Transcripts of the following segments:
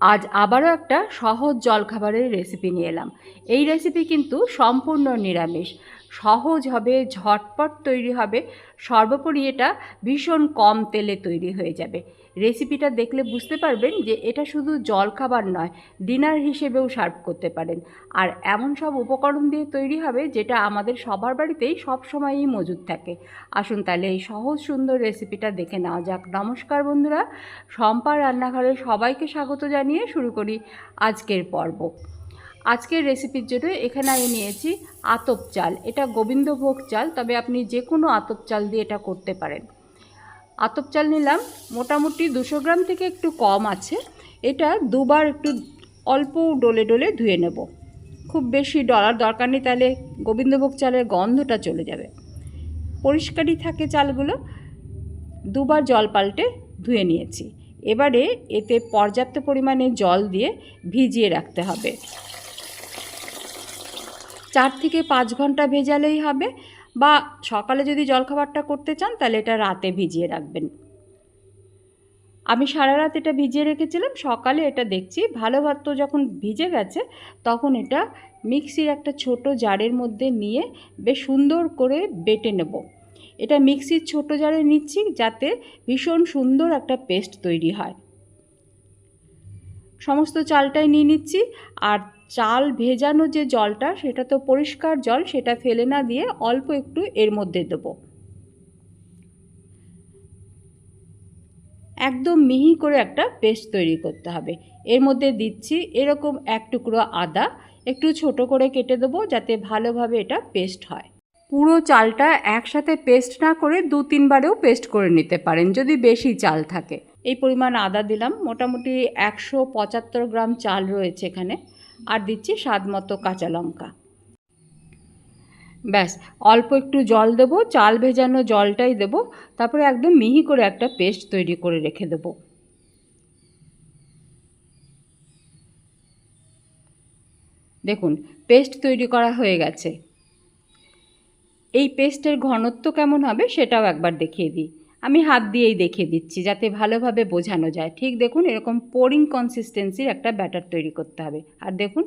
আজ আবারও একটা সহজ জলখাবারের রেসিপি নিয়ে এলাম। এই রেসিপি কিন্তু সম্পূর্ণ নিরামিষ। সহজ হবে, ঝটপট তৈরি হবে, সর্বোপরি এটা ভীষণ কম তেলে তৈরি হয়ে যাবে। রেসিপিটা দেখলে বুঝতে পারবেন যে এটা শুধু জলখাবার নয় ডিনার হিসেবেও সার্ভ করতে পারেন। আর এমন সব উপকরণ দিয়ে তৈরি হবে যেটা আমাদের সবার বাড়িতেই সব সময়ই মজুদ থাকে। আসুন তাহলে এই সহজ সুন্দর রেসিপিটা দেখে নেওয়া যাক। নমস্কার বন্ধুরা, শম্পা রান্নাঘরে সবাইকে স্বাগত জানিয়ে শুরু করি আজকের পর্ব। আজকের রেসিপির জন্য এখানে আমি নিয়েছি আতপ চাল। এটা গোবিন্দভোগ চাল, তবে আপনি যে কোনো আতপ চাল দিয়ে এটা করতে পারেন। আতপ চাল নিলাম, মোটামুটি দুশো গ্রাম থেকে একটু কম আছে। এটা দুবার একটু অল্প ডলে ডলে ধুয়ে নেব। খুব বেশি ডলার দরকার নেই, তাহলে গোবিন্দভোগ চালের গন্ধটা চলে যাবে। পরিষ্কারই থাকে চালগুলো। দুবার জল পাল্টে ধুয়ে নিয়েছি। এবারে এতে পর্যাপ্ত পরিমাণে জল দিয়ে ভিজিয়ে রাখতে হবে। চার থেকে পাঁচ ঘণ্টা ভেজালেই হবে বা সকালে যদি জলখাবারটা করতে চান, তাহলে এটা রাতে ভিজিয়ে রাখবেন। আমি সারা রাত এটা ভিজিয়ে রেখেছিলাম, সকালে এটা দেখছি, ভালো ভাত যখন ভিজে গেছে, তখন এটা মিক্সির একটা ছোট জারের মধ্যে নিয়ে বেশ সুন্দর করে বেটে নেব। এটা মিক্সির ছোট জারে নিচ্ছি, যাতে ভীষণ সুন্দর একটা পেস্ট তৈরি হয়। সমস্ত চালটাই নিয়ে নিচ্ছি, আর চাল ভেজানো যে জলটা, সেটা তো পরিষ্কার জল, সেটা ফেলে না দিয়ে অল্প একটু এর মধ্যে দেব। একদম মিহি করে একটা পেস্ট তৈরি করতে হবে। এর মধ্যে দিচ্ছি এরকম এক টুকরো আদা, একটু ছোট করে কেটে দেবো যাতে ভালোভাবে এটা পেস্ট হয়। পুরো চালটা একসাথে পেস্ট না করে দু তিনবারেও পেস্ট করে নিতে পারেন, যদি বেশি চাল থাকে। এই পরিমাণ আদা দিলাম, মোটামুটি একশো পঁচাত্তর গ্রাম চাল রয়েছে এখানে। আর দিচ্ছি স্বাদ মতো কাঁচা লঙ্কা। ব্যাস, অল্প একটু জল দেবো, চাল ভেজানো জলটাই দেবো, তারপরে একদম মিহি করে একটা পেস্ট তৈরি করে রেখে দেবো। দেখুন, পেস্ট তৈরি করা হয়ে গেছে। এই পেস্টের ঘনত্ব কেমন হবে সেটাও একবার দেখিয়ে দিই। আমি হাত দিয়েই দেখিয়ে দিচ্ছি যাতে ভালোভাবে বোঝানো যায়। ঠিক দেখুন, এরকম পোরিং কনসিস্টেন্সির একটা ব্যাটার তৈরি করতে হবে। আর দেখুন,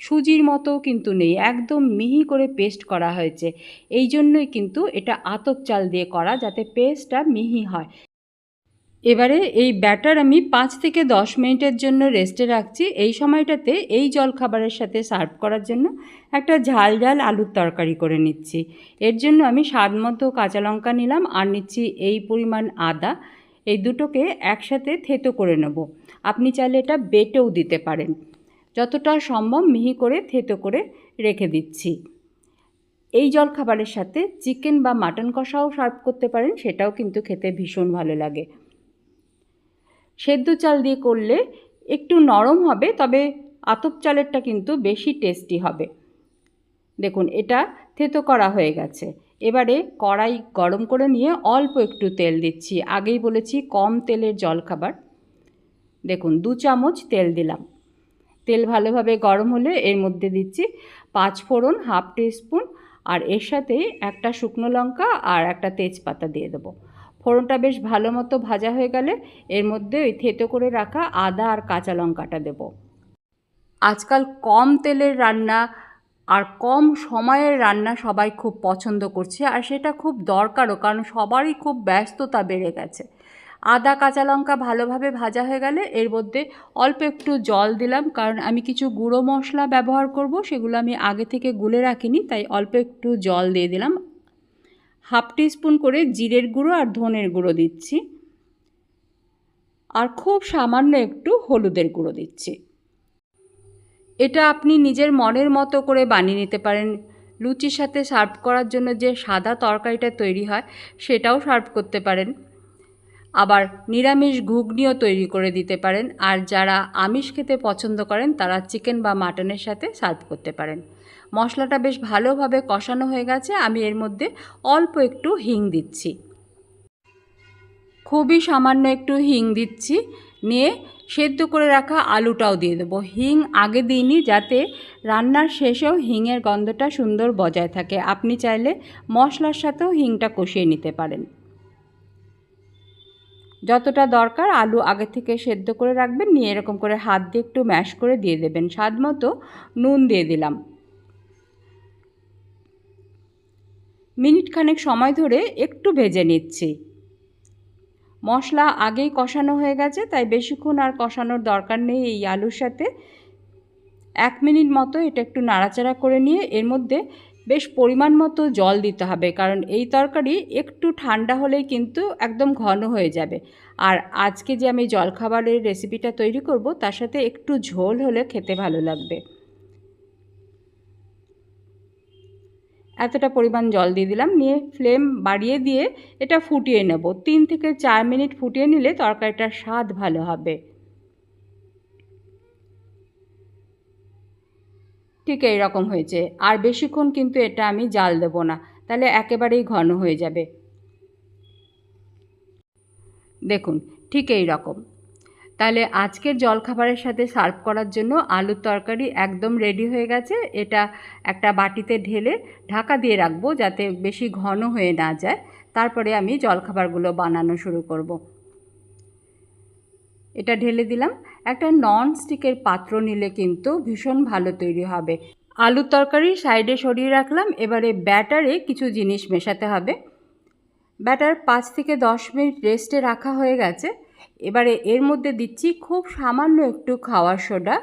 সুজির মতো কিন্তু নেই, একদম মিহি করে পেস্ট করা হয়েছে। এই জন্যই কিন্তু এটা আতপ চাল দিয়ে করা যাতে পেস্টটা মিহি হয়। এবারে এই ব্যাটার আমি পাঁচ থেকে দশ মিনিটের জন্য রেস্টে রাখছি। এই সময়টাতে এই জল খাবারের সাথে সার্ভ করার জন্য একটা ঝাল ঝাল আলুর তরকারি করে নিচ্ছি। এর জন্য আমি স্বাদ মতো কাঁচা লঙ্কা নিলাম আর নিচ্ছি এই পরিমাণ আদা। এই দুটোকে একসাথে থেতো করে নেব। আপনি চাইলে এটা বেটেও দিতে পারেন। যতটা সম্ভব মিহি করে থেতো করে রেখে দিচ্ছি। এই জল খাবারের সাথে চিকেন বা মাটন কষাও সার্ভ করতে পারেন, সেটাও কিন্তু খেতে ভীষণ ভালো লাগে। সেদ্ধ চাল দিয়ে করলে একটু নরম হবে, তবে আতপ চালেরটা কিন্তু বেশি টেস্টি হবে। দেখুন, এটা থেতো করা হয়ে গেছে। এবারে কড়াই গরম করে নিয়ে অল্প একটু তেল দিচ্ছি। আগেই বলেছি, কম তেলের জল খাবার দেখুন, দু চামচ তেল দিলাম। তেল ভালোভাবে গরম হলে এর মধ্যে দিচ্ছি পাঁচ ফোড়ন, হাফ টিস্পুন আর এর সাথে একটা শুকনো লঙ্কা আর একটা তেজপাতা দিয়ে দেবো। ফোড়নটা বেশ ভালো মতো ভাজা হয়ে গেলে এর মধ্যে ওই থেতো করে রাখা আদা আর কাঁচা লঙ্কাটা দেব। আজকাল কম তেলের রান্না আর কম সময়ের রান্না সবাই খুব পছন্দ করছে আর সেটা খুব দরকারও কারণ সবারই খুব ব্যস্ততা বেড়ে গেছে। আদা, কাঁচা লঙ্কা ভালোভাবে ভাজা হয়ে গেলে এর মধ্যে অল্প একটু জল দিলাম কারণ আমি কিছু গুঁড়ো মশলা ব্যবহার করব সেগুলো আমি আগে থেকে গুলে রাখিনি তাই অল্প একটু জল দিয়ে দিলাম। হাফ টিস্পুন করে জিরের গুঁড়ো আর ধনের গুঁড়ো দিচ্ছি। আর খুব সামান্য একটু হলুদের গুঁড়ো দিচ্ছি। এটা আপনি নিজের মনের মতো করে বানিয়ে নিতে পারেন। লুচির সাথে সার্ভ করার জন্য যে সাদা তরকারিটা তৈরি হয়, সেটাও সার্ভ করতে পারেন। আবার নিরামিষ ঘুগনিও তৈরি করে দিতে পারেন। আর যারা আমিষ খেতে পছন্দ করেন, তারা চিকেন বা মাটনের সাথে সার্ভ করতে পারেন। মশলাটা বেশ ভালোভাবে কষানো হয়ে গেছে। আমি এর মধ্যে অল্প একটু হিং দিচ্ছি। খুবই সামান্য একটু হিং দিচ্ছি। নিয়ে সেদ্ধ করে রাখা আলুটাও দিয়ে দেবো। হিং আগে দিইনি, যাতে রান্নার শেষেও হিংয়ের গন্ধটা সুন্দর বজায় থাকে। আপনি চাইলে মশলার সাথেও হিংটা কষিয়ে নিতে পারেন। যতটা দরকার আলু আগে থেকে সেদ্ধ করে রাখবেন। নিয়ে এরকম করে হাত দিয়ে একটু ম্যাশ করে দিয়ে দেবেন। স্বাদ মতো নুন দিয়ে দিলাম। মিনিট খানেক সময় ধরে একটু ভেজে নিচ্ছি। মশলা আগেই কষানো হয়ে গেছে, তাই বেশিক্ষণ আর কষানোর দরকার নেই এই আলুর সাথে। এক মিনিট মতো এটা একটু নাড়াচাড়া করে নিয়ে এর মধ্যে বেশ পরিমাণ মতো জল দিতে হবে, কারণ এই তরকারি একটু ঠান্ডা হলেই কিন্তু একদম ঘন হয়ে যাবে। আর আজকে যে আমি জলখাবারের রেসিপিটা তৈরি করব, তার সাথে একটু ঝোল হলে খেতে ভালো লাগবে। এতটা পরিমাণ জল দিয়ে দিলাম। নিয়ে ফ্লেম বাড়িয়ে দিয়ে এটা ফুটিয়ে নেব। তিন থেকে চার মিনিট ফুটিয়ে নিলে তরকারিটার স্বাদ ভালো হবে। ঠিক এই রকম হয়েছে। আর বেশিক্ষণ কিন্তু এটা আমি জাল দেবো না। তাহলে একেবারেই ঘন হয়ে যাবে। দেখুন, ঠিক এই রকম তাহলে আজকের জলখাবারের সাথে সার্ভ করার জন্য আলুর তরকারি একদম রেডি হয়ে গেছে। এটা একটা বাটিতে ঢেলে ঢাকা দিয়ে রাখব যাতে বেশি ঘন হয়ে না যায়। তারপরে আমি জলখাবারগুলো বানানো শুরু করব। এটা ঢেলে দিলাম। একটা নন স্টিকের পাত্র নিলে কিন্তু ভীষণ ভালো তৈরি হবে। আলুর তরকারি সাইডে সরিয়ে রাখলাম। এবারে ব্যাটারে কিছু জিনিস মেশাতে হবে। ব্যাটার পাঁচ থেকে দশ মিনিট রেস্টে রাখা হয়ে গেছে। এবারে এর মধ্যে দিচ্ছি খুব সামান্য একটু খাওয়ার সোডা।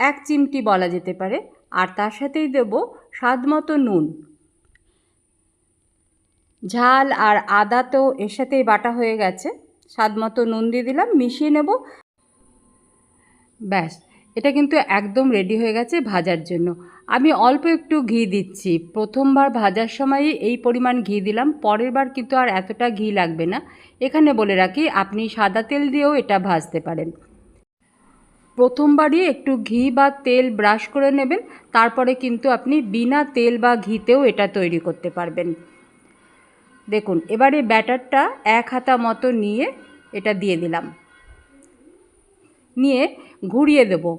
এক চিমটি বলা যেতে পারে। আর তার সাথেই দেব স্বাদ মতো নুন। ঝাল আর আদা তো এর সাথেই বাটা হয়ে গেছে। স্বাদ মতো নুন দিয়ে দিলাম, মিশিয়ে নেব। ব্যাস, এটা কিন্তু একদম রেডি হয়ে গেছে ভাজার জন্য। আমি অল্প একটু ঘি দিচ্ছি। প্রথমবার ভাজার সময়ই এই পরিমাণ ঘি দিলাম পরের বার কিন্তু আর এতটা ঘি লাগবে না। এখানে বলে রাখি, আপনি সাদা তেল দিয়েও এটা ভাজতে পারেন। প্রথমবারই একটু ঘি বা তেল ব্রাশ করে নেবেন, তারপরে কিন্তু আপনি বিনা তেল বা ঘিতেও এটা তৈরি করতে পারবেন। দেখুন, এবারে ব্যাটারটা এক হাতা মতো নিয়ে এটা দিয়ে দিলাম। নিয়ে ঘুরিয়ে দেবো।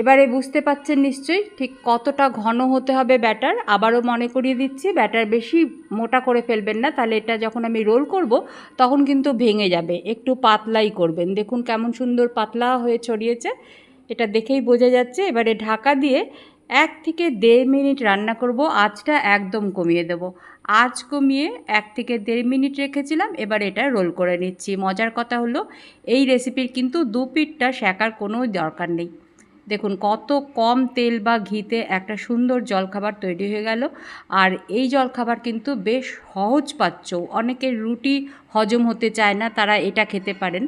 এবারে বুঝতে পাচ্ছেন নিশ্চয়ই ঠিক কতটা ঘন হতে হবে ব্যাটার। আবারও মনে করিয়ে দিচ্ছি, ব্যাটার বেশি মোটা করে ফেলবেন না, তাহলে এটা যখন আমি রোল করব তখন কিন্তু ভেঙে যাবে, একটু পাতলাই করবেন। দেখুন কেমন সুন্দর পাতলা হয়ে ছড়িয়েছে, এটা দেখেই বোঝা যাচ্ছে। এবারে ঢাকা দিয়ে এক থেকে দেড় মিনিট রান্না করব, আঁচটা একদম কমিয়ে দেব। আঁচ কমিয়ে এক থেকে দেড় মিনিট রেখেছিলাম, এবার এটা রোল করে নিচ্ছি। মজার কথা হলো, এই রেসিপির কিন্তু দু পিঠটা শেখার কোনো দরকার নেই। দেখুন, কত কম তেল বা ঘিতে একটা সুন্দর জলখাবার তৈরি হয়ে গেল। আর এই জলখাবার কিন্তু বেশ সহজ পাচ্ছ অনেকের রুটি হজম হতে চায় না, তারা এটা খেতে পারেন।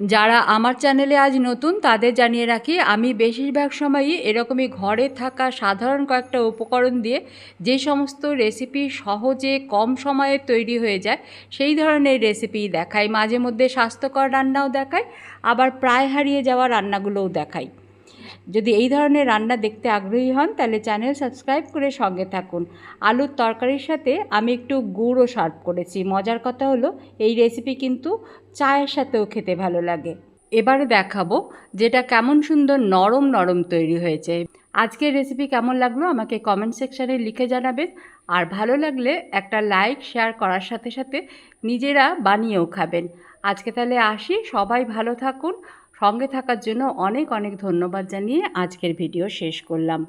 যারা আমার চ্যানেলে আজ নতুন, তাদের জানিয়ে রাখি, আমি বেশিরভাগ সময়ই এরকমই ঘরে থাকা সাধারণ কয়েকটা উপকরণ দিয়ে যে সমস্ত রেসিপি সহজে কম সময়ে তৈরি হয়ে যায়, সেই ধরনের রেসিপি দেখাই। মাঝে মধ্যে স্বাস্থ্যকর রান্নাও দেখাই, আবার প্রায় হারিয়ে যাওয়া রান্নাগুলোও দেখাই। যদি এই ধরনের রান্না দেখতে আগ্রহী হন, তাহলে চ্যানেল সাবস্ক্রাইব করে সঙ্গে থাকুন। আলুর তরকারির সাথে আমি একটু গুড়ও সার্ভ করেছি। মজার কথা হলো, এই রেসিপি কিন্তু চায়ের সাথেও খেতে ভালো লাগে। এবারে দেখাবো যেটা কেমন সুন্দর নরম নরম তৈরি হয়েছে। আজকের রেসিপি কেমন লাগল আমাকে কমেন্ট সেকশানে লিখে জানাবেন। আর ভালো লাগলে একটা লাইক, শেয়ার করার সাথে সাথে নিজেরা বানিয়েও খাবেন। আজকে তাহলে আসি। সবাই ভালো থাকুন। সঙ্গে থাকার জন্য অনেক অনেক ধন্যবাদ জানিয়ে আজকের ভিডিও শেষ করলাম।